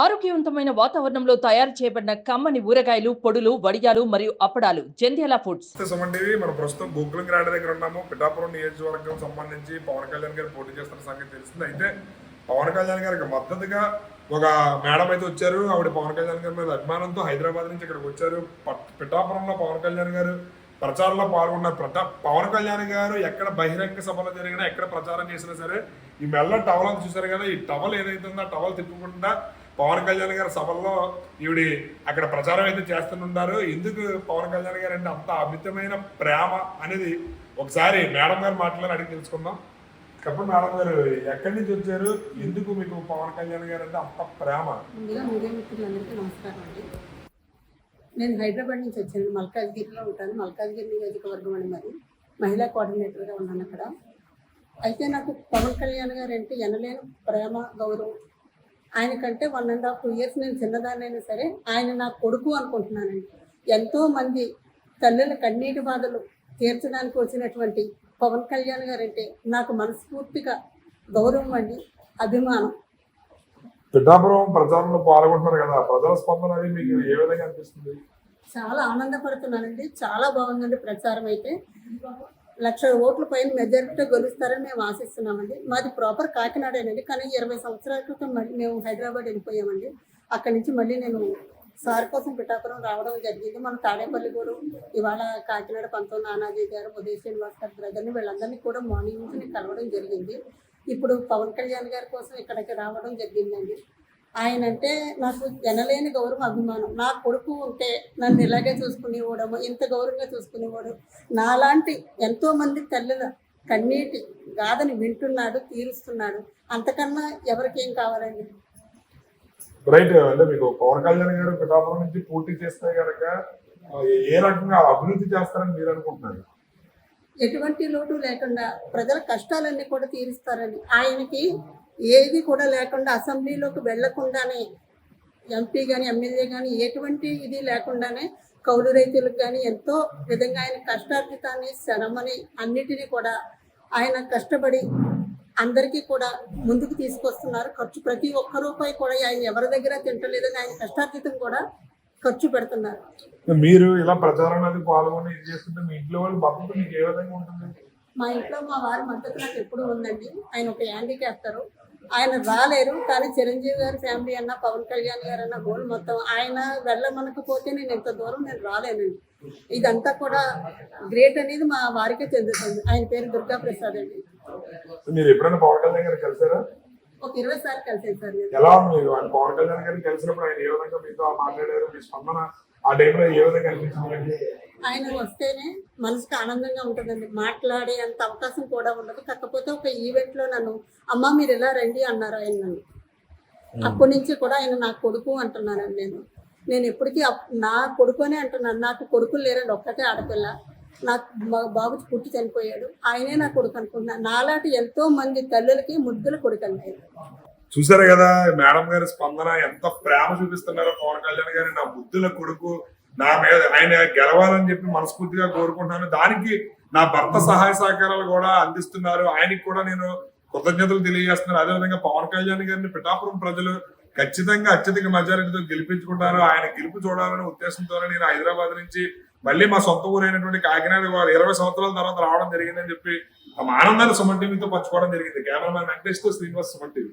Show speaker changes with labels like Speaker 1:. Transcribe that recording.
Speaker 1: ఆరోగ్యవంతమైన వాతావరణంలో తయారు చేయబడిన కమ్మని ఊరగాయలు పొడులు వడియాలు మరియు అప్పడాలు జంధ్యాల ఫుడ్స్.
Speaker 2: మనం ప్రస్తుతం గోకులం గ్రాండ్ దగ్గర ఉన్నాము. పిఠాపురం నియోజకవర్గం సంబంధించి పవన్ కళ్యాణ్ గారు పోటీ చేస్తున్న సంగతి తెలిసింది. అయితే పవన్ కళ్యాణ్ గారికి మద్దతుగా ఒక మేడం అయితే వచ్చారు. ఆవిడ పవన్ కళ్యాణ్ గారి మీద అభిమానంతో హైదరాబాద్ నుంచి ఇక్కడికి వచ్చారు. పిఠాపురంలో పవన్ కళ్యాణ్ గారు ప్రచారంలో పాల్గొన్నారు ప్రతా పవన్ కళ్యాణ్ గారు ఎక్కడ బహిరంగ సభలో జరిగినా ఎక్కడ ప్రచారం చేసినా సరే ఈ మెల్ల టవల్ అని చూసారు కదా ఈ టవల్ ఏదైతే ఉందో ఆ టవల్ తిప్పకుండా పవన్ కళ్యాణ్ గారి సభల్లో ఈవిడి అక్కడ ప్రచారం అయితే చేస్తున్నారు ఎందుకు పవన్ కళ్యాణ్ గారు అంటే అంత అమితమైన ప్రేమ అనేది ఒకసారి మేడం గారు మాట్లాడి అడిగి తెలుసుకుందాం. చెప్పండి మేడం గారు ఎక్కడి నుంచి వచ్చారు? ఎందుకు మీకు పవన్ కళ్యాణ్ గారు అంటే అంత ప్రేమ?
Speaker 3: నమస్కారం అండి. నేను హైదరాబాద్ నుంచి వచ్చాను. మల్కాజ్గిరిలో ఉంటాను. మల్కాజ్గిరి నియోజకవర్గం అని మరి మహిళా కోఆర్డినేటర్గా ఉన్నాను అక్కడ. అయితే నాకు పవన్ కళ్యాణ్ గారు అంటే ఎనలేని ప్రేమ గౌరవం ఆయనకంటే one and half two years నేను చిన్నదాన్నైనా సరే ఆయన నా కొడుకు అనుకుంటున్నానండి. ఎంతో మంది తల్లుల కన్నీటి బాధలు తీర్చడానికి వచ్చినటువంటి పవన్ కళ్యాణ్ గారు అంటే నాకు మనస్ఫూర్తిగా గౌరవం అండి అభిమానం.
Speaker 2: పిఠాపురం ప్రచారంలో పాల్గొంటున్నారు కదా ప్రజల స్పందన అది మీకు ఏ విధంగా అనిపిస్తుంది?
Speaker 3: చాలా ఆనందపడుతున్నానండి చాలా బాగుందండి ప్రచారం అయితే. లక్ష ఓట్ల పైన మెజారిటీతో గెలుస్తారని మేము ఆశిస్తున్నామండి. మాది ప్రాపర్ కాకినాడేనండి కానీ ఇరవై సంవత్సరాల క్రితం మళ్ళీ మేము హైదరాబాద్ వెళ్ళిపోయామండి. అక్కడి నుంచి మళ్ళీ నేను సార్ కోసం పిఠాపురం రావడం జరిగింది. మన తాడేపల్లి కూడా ఇవాళ కాకినాడ పంతొమ్మిది నానాజీ గారు ఉదయ శ్రీనివాస్ గారి బ్రదర్ని వీళ్ళందరినీ కూడా మార్నింగ్ నుంచి నేను కలవడం జరిగింది. ఇప్పుడు పవన్ కళ్యాణ్ గారి కోసం ఇక్కడికి రావడం జరిగిందండి. ఆయన అంటే నాకు ఎనలేని గౌరవం అభిమానం. నా కొడుకు ఉంటే నన్ను ఇలాగే చూసుకునేవాడము ఇంత గౌరవంగా చూసుకునేవాడు. నాలాంటి ఎంతో మంది తల్లుల కన్నీటి గాథని వింటున్నాడు తీరుస్తున్నాడు. అంతకన్నా ఎవరికి ఏం కావాలండి?
Speaker 2: రైట్ అంటే మీకు పవన్ కళ్యాణ్ గారు పిఠాపురం నుంచి పోటీ చేస్తే కనుక ఏ రకంగా అభివృద్ధి చేస్తారని మీరు అనుకుంటున్నారు?
Speaker 3: ఎటువంటి లోటు లేకుండా ప్రజల కష్టాలన్నీ కూడా తీరుస్తారని ఆయనకి ఏది కూడా లేకుండా అసెంబ్లీలోకి వెళ్ళకుండానే ఎంపీ కానీ ఎమ్మెల్యే కానీ ఎటువంటి ఇది లేకుండానే కౌలు రైతులకు కానీ ఎంతో విధంగా ఆయన కష్టార్జితాన్ని శ్రమని అన్నిటినీ కూడా ఆయన కష్టపడి అందరికీ కూడా ముందుకు తీసుకొస్తున్నారు. ఖర్చు ప్రతి ఒక్క రూపాయి కూడా ఆయన ఎవరి దగ్గర తింటలేదని ఆయన కష్టార్జితం కూడా ఖర్చు పెడుతున్నారు.
Speaker 2: మీరు ఇలా ప్రచారం అది పాల్గొని ఇది చేస్తుంటే మీ ఇంట్లో వాళ్ళు మద్దతు మీకు ఏ విధంగా ఉంటుంది?
Speaker 3: మా ఇంట్లో మా వారి మద్దతు నాకు ఎప్పుడు ఉందండి. ఆయన ఒక హ్యాండిక్యాప్టర్. ఆయన రాలేరు కానీ చిరంజీవి గారి ఫ్యామిలీ అన్న పవన్ కళ్యాణ్ గారు అన్న గోల్ మొత్తం. ఆయన వెళ్ళమనకపోతే నేను ఇంత దూరం నేను రాలేనండి ఇదంతా కూడా గ్రేట్ అనేది మా వారికే చెందుతుంది. ఆయన పేరు దుర్గా ప్రసాద్ అండి.
Speaker 2: మీరు ఎప్పుడైనా పవన్ కళ్యాణ్ గారు కలిసారా?
Speaker 3: ఒక ఇరవై సార్లు కలిసాను సార్
Speaker 2: ఎలా ఉంది? పవన్ కళ్యాణ్ గారిని కలిసినప్పుడు ఆయన ఏ విధంగా మీతో మాట్లాడారు? మీ స్పందన ఆ టైంలో ఏ విధంగా అనిపించింది
Speaker 3: ఆయన వస్తేనే మనసుకు ఆనందంగా ఉంటుందండి. మాట్లాడే అంత అవకాశం కూడా ఉండదు. కాకపోతే ఒక ఈవెంట్లో నన్ను అమ్మ మీరు ఇలా రండి? అన్నారు ఆయన నన్ను. అప్పటి నుంచి కూడా ఆయన నా కొడుకు అంటున్నానండి నేను. నేను ఎప్పటికీ నా కొడుకునే అంటున్నాను. నాకు కొడుకులు లేరండి ఒక్కటే ఆడపిల్ల. నాకు మా బాబు పుట్టి చనిపోయాడు. ఆయనే నా కొడుకు అనుకుంటున్నాను నాలాంటి ఎంతో మంది తల్లులకి ముద్దుల కొడుకు అండి
Speaker 2: చూసారు కదా మేడం గారి స్పందన ఎంత ప్రేమ చూపిస్తున్నారో పవన్ కళ్యాణ్ గారి నా బుద్ధుల కొడుకు నా మీద ఆయన గెలవాలని చెప్పి మనస్ఫూర్తిగా కోరుకుంటున్నాను. దానికి నా భర్త సహాయ సహకారాలు కూడా అందిస్తున్నారు. ఆయనకి కూడా నేను కృతజ్ఞతలు తెలియజేస్తున్నాను. అదేవిధంగా పవన్ కళ్యాణ్ గారిని పిఠాపురం ప్రజలు ఖచ్చితంగా అత్యధిక మెజారిటీతో గెలిపించుకుంటారు. ఆయన గెలుపు చూడాలనే ఉద్దేశంతోనే నేను హైదరాబాద్ నుంచి మళ్ళీ మా సొంత ఊరైనటువంటి కాకినాడ వారు ఇరవై సంవత్సరాల తర్వాత రావడం జరిగిందని చెప్పి తమ ఆనందాన్ని సుమన్ టీవీతో పంచుకోవడం జరిగింది. కెమెరామ్యాన్ వెంకటేష్తో శ్రీనివాస్ సుమన్ టీవీ.